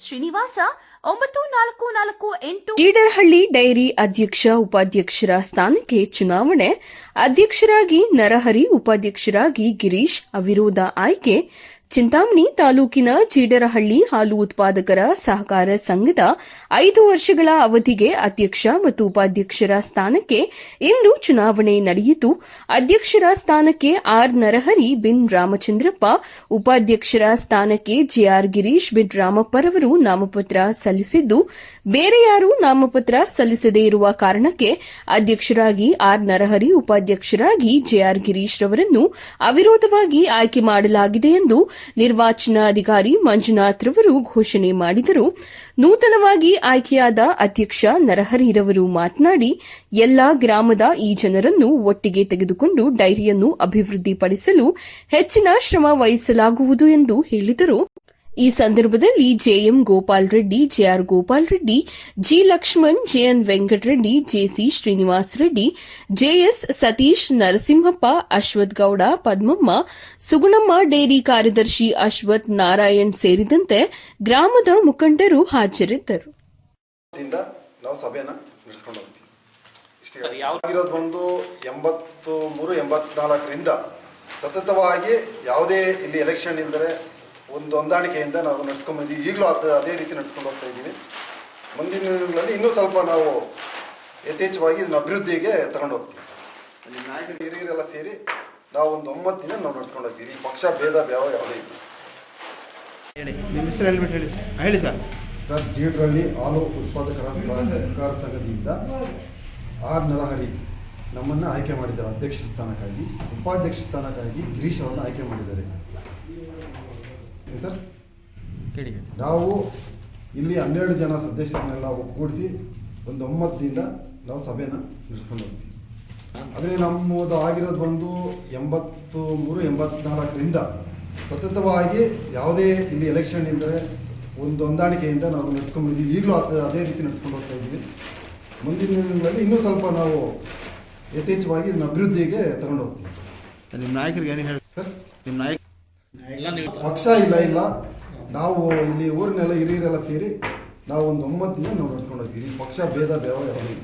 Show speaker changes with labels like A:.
A: ಶ್ರೀನಿವಾಸ, ಒಂಬತ್ತು ನಾಲ್ಕು ನಾಲ್ಕು ಎಂಟು
B: ಈಡರಹಳ್ಳಿ ಡೈರಿ ಅಧ್ಯಕ್ಷ, ಉಪಾಧ್ಯಕ್ಷರ ಸ್ಥಾನಕ್ಕೆ ಚುನಾವಣೆ. ಅಧ್ಯಕ್ಷರಾಗಿ ನರಹರಿ, ಉಪಾಧ್ಯಕ್ಷರಾಗಿ ಗಿರೀಶ್, ಅವಿರೋಧ ಆಯ್ಕೆ. ಚಿಂತಾಮಣಿ ತಾಲೂಕಿನ ಚೀಡರಹಳ್ಳಿ ಹಾಲು ಉತ್ಪಾದಕರ ಸಹಕಾರ ಸಂಘದ ಐದು ವರ್ಷಗಳ ಅವಧಿಗೆ ಅಧ್ಯಕ್ಷ ಮತ್ತು ಉಪಾಧ್ಯಕ್ಷರ ಸ್ಥಾನಕ್ಕೆ ಇಂದು ಚುನಾವಣೆ ನಡೆಯಿತು. ಅಧ್ಯಕ್ಷರ ಸ್ಥಾನಕ್ಕೆ ಆರ್ ನರಹರಿ ಬಿನ್ ರಾಮಚಂದ್ರಪ್ಪ, ಉಪಾಧ್ಯಕ್ಷರ ಸ್ಥಾನಕ್ಕೆ ಜೆಆರ್ ಗಿರೀಶ್ ಬಿನ್ ರಾಮಪ್ಪರವರು ನಾಮಪತ್ರ ಸಲ್ಲಿಸಿದ್ದು, ಬೇರೆ ಯಾರೂ ನಾಮಪತ್ರ ಸಲ್ಲಿಸದೇ ಇರುವ ಕಾರಣಕ್ಕೆ ಅಧ್ಯಕ್ಷರಾಗಿ ಆರ್ ನರಹರಿ, ಉಪಾಧ್ಯಕ್ಷರಾಗಿ ಜೆಆರ್ ಗಿರೀಶ್ ರವರನ್ನು ಅವಿರೋಧವಾಗಿ ಆಯ್ಕೆ ಮಾಡಲಾಗಿದೆ ಎಂದು ನಿರ್ವಾಚನಾಧಿಕಾರಿ ಮಂಜುನಾಥ್ ರವರು ಘೋಷಣೆ ಮಾಡಿದರು. ನೂತನವಾಗಿ ಆಯ್ಕೆಯಾದ ಅಧ್ಯಕ್ಷ ನರಹರಿರವರು ಮಾತನಾಡಿ, ಎಲ್ಲಾ ಗ್ರಾಮದ ಈ ಜನರನ್ನು ಒಟ್ಟಿಗೆ ತೆಗೆದುಕೊಂಡು ಡೈರಿಯನ್ನು ಅಭಿವೃದ್ಧಿಪಡಿಸಲು ಹೆಚ್ಚಿನ ಶ್ರಮ ವಹಿಸಲಾಗುವುದು ಎಂದು ಹೇಳಿದರು. ಈ ಸಂದರ್ಭದಲ್ಲಿ JM Gopal Reddy JR Gopal Reddy G Lakshman JN Venkatareddy JC Srinivas Reddy JS Satish Narasimhappa Ashwath Gowda Padmamma Sugunamma dairy ಕಾರ್ಯದರ್ಶಿ ಅಶ್ವಥ್ ನಾರಾಯಣ್ ಸೇರಿದಂತೆ ಗ್ರಾಮದ ಮುಖಂಡರು ಹಾಜರಿದ್ದರು.
C: ಬಂದು ಎಂಬತ್ತು ಮೂರು ಎಂಬತ್ನಾಲ್ಕರಿಂದ ಸತತವಾಗಿ ಯಾವುದೇ ಇಲ್ಲಿ ಎಲೆಕ್ಷನ್ ಇಲ್ಲದರೆ ಒಂದು ಹೊಂದಾಣಿಕೆಯಿಂದ ನಾವು ನಡ್ಸ್ಕೊಂಡು ಬಂದಿದ್ದೀವಿ ಈಗಲೂ ಅದು ಅದೇ ರೀತಿ ನಡ್ಸ್ಕೊಂಡು ಹೋಗ್ತಾ ಇದ್ದೀವಿ. ಮುಂದಿನ ದಿನಗಳಲ್ಲಿ ಇನ್ನೂ ಸ್ವಲ್ಪ ನಾವು ಯಥೇಚ್ಛವಾಗಿ ಇದನ್ನ ಅಭಿವೃದ್ಧಿಗೆ ತಗೊಂಡು ಹೋಗ್ತೀವಿ. ಅಲ್ಲಿ ನಾಯಕರು ಹಿರಿಯರೆಲ್ಲ ಸೇರಿ ನಾವು ಒಂದು ಒಂಬತ್ತು ದಿನ ನಾವು ನಡ್ಸ್ಕೊಂಡು ಹೋಗ್ತೀವಿ. ಈ ಪಕ್ಷ ಭೇದ ಭಾವ ಯಾವುದೇ ಇಲ್ಲ
D: ಹೇಳಿ. ನಿಮ್ಮ ಹೆಸರು ಹೇಳ್ಬಿಟ್ಟು ಹೇಳಿ. ಹೇಳಿ ಸರ್.
C: ಸರ್ ಜೀಡ್ರಲ್ಲಿ ಹಾಲು ಉತ್ಪಾದಕರ ಸಹಕಾರ ಸಂಘದಿಂದ ಆರ್ ನರಹರಿ ನಮ್ಮನ್ನು ಆಯ್ಕೆ ಮಾಡಿದ್ದಾರೆ. ಅಧ್ಯಕ್ಷ ಸ್ಥಾನಕ್ಕಾಗಿ ಉಪಾಧ್ಯಕ್ಷ ಸ್ಥಾನಕ್ಕಾಗಿ ಗಿರೀಶ್ ಅವರನ್ನು ಆಯ್ಕೆ ಮಾಡಿದ್ದಾರೆ. ಏನ್ ಸರ್?
D: ಕೇಳಿ
C: ನಾವು ಇಲ್ಲಿ ಹನ್ನೆರಡು ಜನ ಸದಸ್ಯರನ್ನೆಲ್ಲ ಒಗ್ಗೂಡಿಸಿ ಒಂದು ಒಂಬತ್ತಿಂದ ನಾವು ಸಭೆನ ನಡೆಸ್ಕೊಂಡು ಹೋಗ್ತೀವಿ. ಆದರೆ ನಮ್ಮದು ಆಗಿರೋದು ಬಂದು ಎಂಬತ್ತು ಮೂರು ಎಂಬತ್ನಾಲ್ಕರಿಂದ ಸತತವಾಗಿ ಯಾವುದೇ ಇಲ್ಲಿ ಎಲೆಕ್ಷನ್ ಇದ್ದರೆ ಒಂದು ಹೊಂದಾಣಿಕೆಯಿಂದ ನಾವು ನಡೆಸ್ಕೊಂಡಿದ್ದೀವಿ ಈಗಲೂ ಅದು ಅದೇ ರೀತಿ ನಡೆಸ್ಕೊಂಡು ಹೋಗ್ತಾ ಇದ್ದೀವಿ. ಮುಂದಿನ ದಿನಗಳಲ್ಲಿ ಇನ್ನೂ ಸ್ವಲ್ಪ ನಾವು ಯಥೇಚ್ಛವಾಗಿ ಇದನ್ನ ಅಭಿವೃದ್ಧಿಗೆ ತಗೊಂಡು ಹೋಗ್ತೀವಿ.
D: ನಿಮ್ಮ ನಾಯಕರಿಗೆ ಏನು ಹೇಳಿ
C: ಸರ್?
D: ನಿಮ್ಮ ನಾಯಕ
C: ಪಕ್ಷ ಇಲ್ಲ ಇಲ್ಲ. ನಾವು ಇಲ್ಲಿ ಊರಿನೆಲ್ಲ ಹಿರಿಯರೆಲ್ಲ ಸೇರಿ ನಾವು ಒಂದು ಒಂಬತ್ತು ದಿನ ನಾವು ನಡ್ಸ್ಕೊಂಡು ಹೋಗ್ತೀವಿ. ಪಕ್ಷ, ಭೇದ ಬೇವ ಯಾವುದೂ